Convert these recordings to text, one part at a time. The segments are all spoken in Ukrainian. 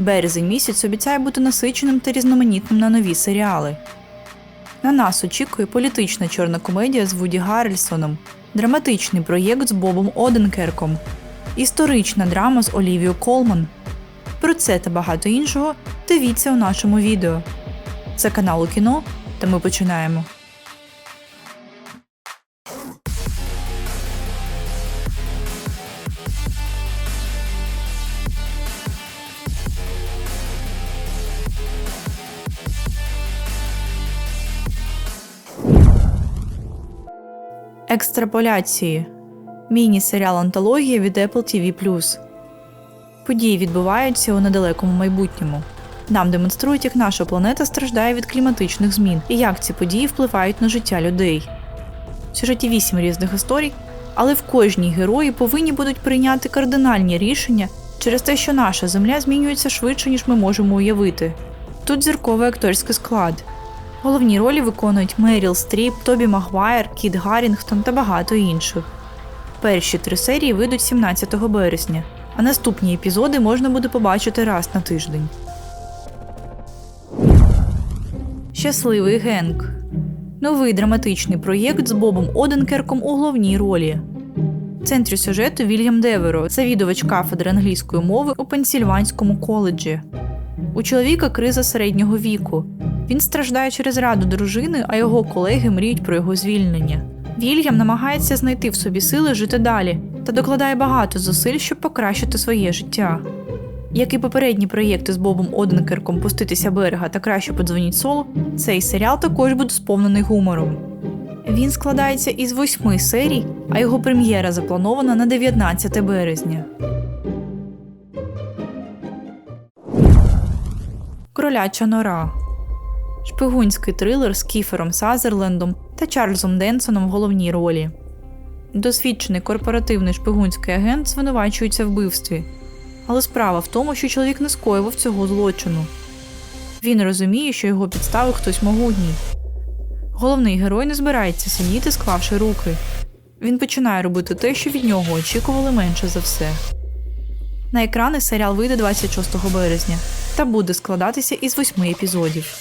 Березень місяць обіцяє бути насиченим та різноманітним на нові серіали. На нас очікує політична чорна комедія з Вуді Гаррельсоном, драматичний проєкт з Бобом Оденкерком, історична драма з Олівією Колман. Про це та багато іншого дивіться у нашому відео. Це канал у кіно, та ми починаємо. Екстраполяції. Міні-серіал Антологія від Apple TV+. Події відбуваються у недалекому майбутньому. Нам демонструють, як наша планета страждає від кліматичних змін і як ці події впливають на життя людей. В сюжеті вісім різних історій, але в кожній герої повинні будуть прийняти кардинальні рішення через те, що наша земля змінюється швидше, ніж ми можемо уявити. Тут зірковий акторський склад. Головні ролі виконують Меріл Стріп, Тобі Магуайр, Кіт Гаррінгтон та багато інших. Перші три серії вийдуть 17 березня, а наступні епізоди можна буде побачити раз на тиждень. Щасливий Генк новий драматичний проєкт з Бобом Оденкерком у головній ролі. В центрі сюжету Вільям Деверо, завідувач кафедри англійської мови у Пенсільванському коледжі. У чоловіка криза середнього віку. Він страждає через раду дружини, а його колеги мріють про його звільнення. Вільям намагається знайти в собі сили жити далі та докладає багато зусиль, щоб покращити своє життя. Як і попередні проєкти з Бобом Оденкерком Пуститися берега та краще подзвоніть соло, цей серіал також буде сповнений гумором. Він складається із восьми серій, а його прем'єра запланована на 19 березня. Кроляча нора. Шпигунський трилер з Кіфером Сазерлендом та Чарльзом Денсоном в головній ролі. Досвідчений корпоративний шпигунський агент звинувачується в вбивстві. Але справа в тому, що чоловік не скоював цього злочину. Він розуміє, що його підставив хтось могутній. Головний герой не збирається сидіти, склавши руки. Він починає робити те, що від нього очікували менше за все. На екрани серіал вийде 26 березня та буде складатися із восьми епізодів.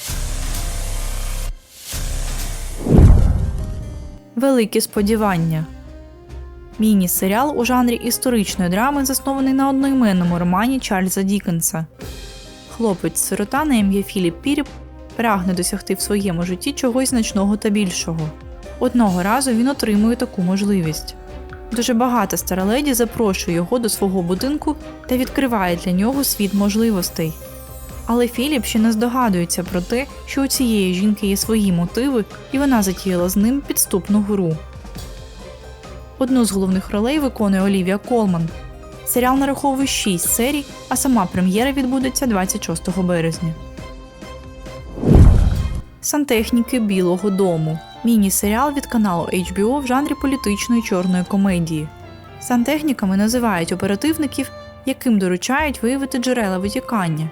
Великі сподівання. Міні-серіал у жанрі історичної драми заснований на одноіменному романі Чарльза Дікенса. Хлопець-сирота на ім'я Філіп Піріп прагне досягти в своєму житті чогось значного та більшого. Одного разу він отримує таку можливість. Дуже багата стара леді запрошує його до свого будинку та відкриває для нього світ можливостей. Але Філіп ще не здогадується про те, що у цієї жінки є свої мотиви, і вона затіяла з ним підступну гру. Одну з головних ролей виконує Олівія Колман. Серіал нараховує 6 серій, а сама прем'єра відбудеться 26 березня. Сантехніки Білого Дому. Міні-серіал від каналу HBO в жанрі політичної чорної комедії. Сантехніками називають оперативників, яким доручають виявити джерела витікання.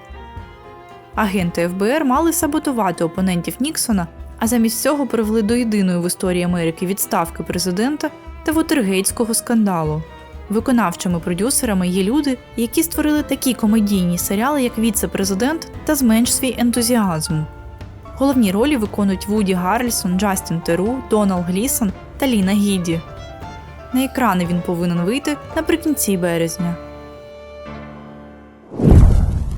Агенти ФБР мали саботувати опонентів Ніксона, а замість цього привели до єдиної в історії Америки відставки президента та Вотергейтського скандалу. Виконавчими продюсерами є люди, які створили такі комедійні серіали, як Віце-президент та Зменш свій ентузіазм. Головні ролі виконують Вуді Гаррельсон, Джастін Теру, Донал Глісон та Ліна Гіді. На екрани він повинен вийти наприкінці березня.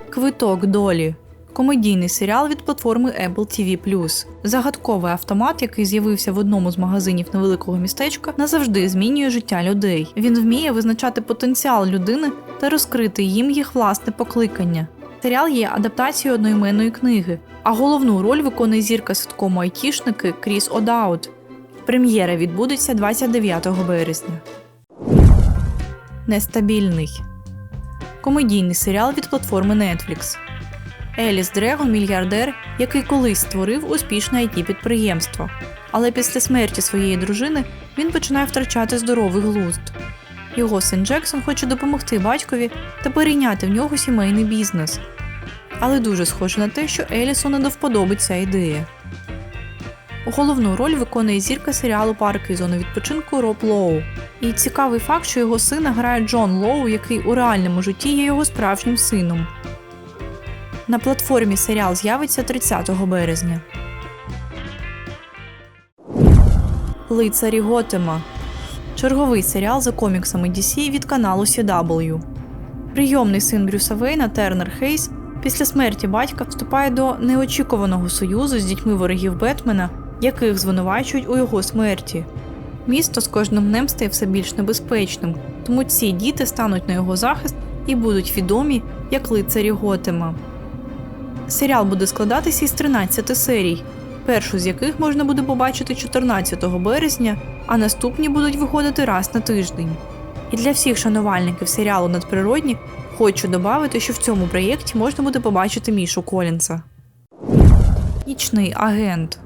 Квиток долі комедійний серіал від платформи Apple TV+. Загадковий автомат, який з'явився в одному з магазинів невеликого містечка, назавжди змінює життя людей. Він вміє визначати потенціал людини та розкрити їм їх власне покликання. Серіал є адаптацією одноіменної книги, а головну роль виконує зірка ситкому айтішники Кріс Одаут. Прем'єра відбудеться 29 березня. Нестабільний комедійний серіал від платформи Netflix. Еліс Дрего мільярдер, який колись створив успішне it підприємство. Але після смерті своєї дружини він починає втрачати здоровий глузд. Його син Джексон хоче допомогти батькові та перейняти в нього сімейний бізнес. Але дуже схоже на те, що Елісу не до ця ідея. Головну роль виконує зірка серіалу Парки і зони відпочинку Роб Лоу. І цікавий факт, що його сина грає Джон Лоу, який у реальному житті є його справжнім сином. На платформі серіал з'явиться 30 березня. Лицарі Готема. Черговий серіал за коміксами DC від каналу CW. Прийомний син Брюса Вейна Тернер Хейс після смерті батька вступає до неочікуваного союзу з дітьми ворогів Бетмена, яких звинувачують у його смерті. Місто з кожним днем стає все більш небезпечним, тому ці діти стануть на його захист і будуть відомі як лицарі Готема. Серіал буде складатися із 13 серій, першу з яких можна буде побачити 14 березня, а наступні будуть виходити раз на тиждень. І для всіх шанувальників серіалу надприродні хочу додати, що в цьому проєкті можна буде побачити Мішу Колінса. Нічний агент.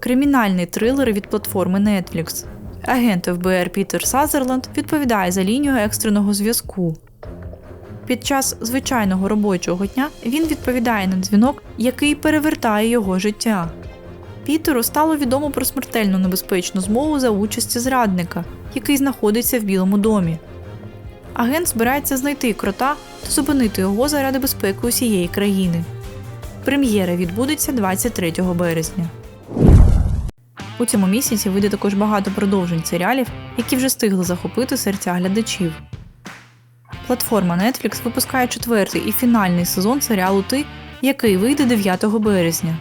Кримінальний трилер від платформи Netflix. Агент ФБР Пітер Сазерленд відповідає за лінію екстреного зв'язку. Під час звичайного робочого дня він відповідає на дзвінок, який перевертає його життя. Пітеру стало відомо про смертельну небезпечну змову за участі зрадника, який знаходиться в Білому домі. Агент збирається знайти крота та зупинити його заради безпеки усієї країни. Прем'єра відбудеться 23 березня. У цьому місяці вийде також багато продовжень серіалів, які вже встигли захопити серця глядачів. Платформа Netflix випускає четвертий і фінальний сезон серіалу Ти, який вийде 9 березня.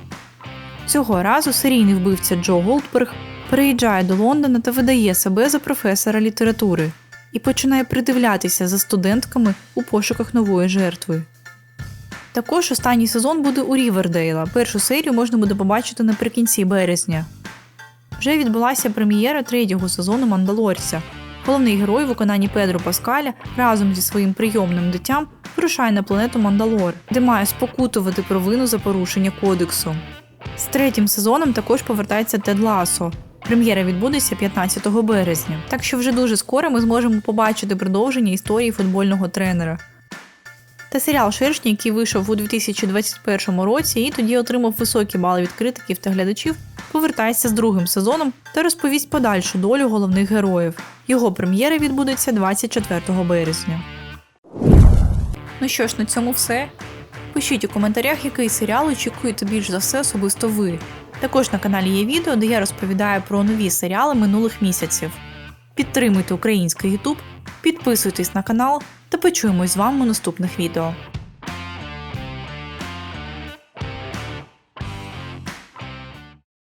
Цього разу серійний вбивця Джо Голдберг переїжджає до Лондона та видає себе за професора літератури і починає придивлятися за студентками у пошуках нової жертви. Також останній сезон буде у Рівердейла. Першу серію можна буде побачити наприкінці березня. Вже відбулася прем'єра третього сезону Мандалорця. Головний герой в виконанні Педро Паскаля разом зі своїм прийомним дитям вирушає на планету Мандалор, де має спокутувати провину за порушення кодексу. З третім сезоном також повертається Тед Ласо. Прем'єра відбудеться 15 березня, так що вже дуже скоро ми зможемо побачити продовження історії футбольного тренера. Та серіал Шершні, який вийшов у 2021 році і тоді отримав високі бали від критиків та глядачів, повертається з другим сезоном та розповість подальшу долю головних героїв. Його прем'єра відбудеться 24 березня. Ну що ж, на цьому все. Пишіть у коментарях, який серіал очікуєте більш за все особисто ви. Також на каналі є відео, де я розповідаю про нові серіали минулих місяців. Підтримуйте український YouTube, підписуйтесь на канал та почуємось з вами у наступних відео.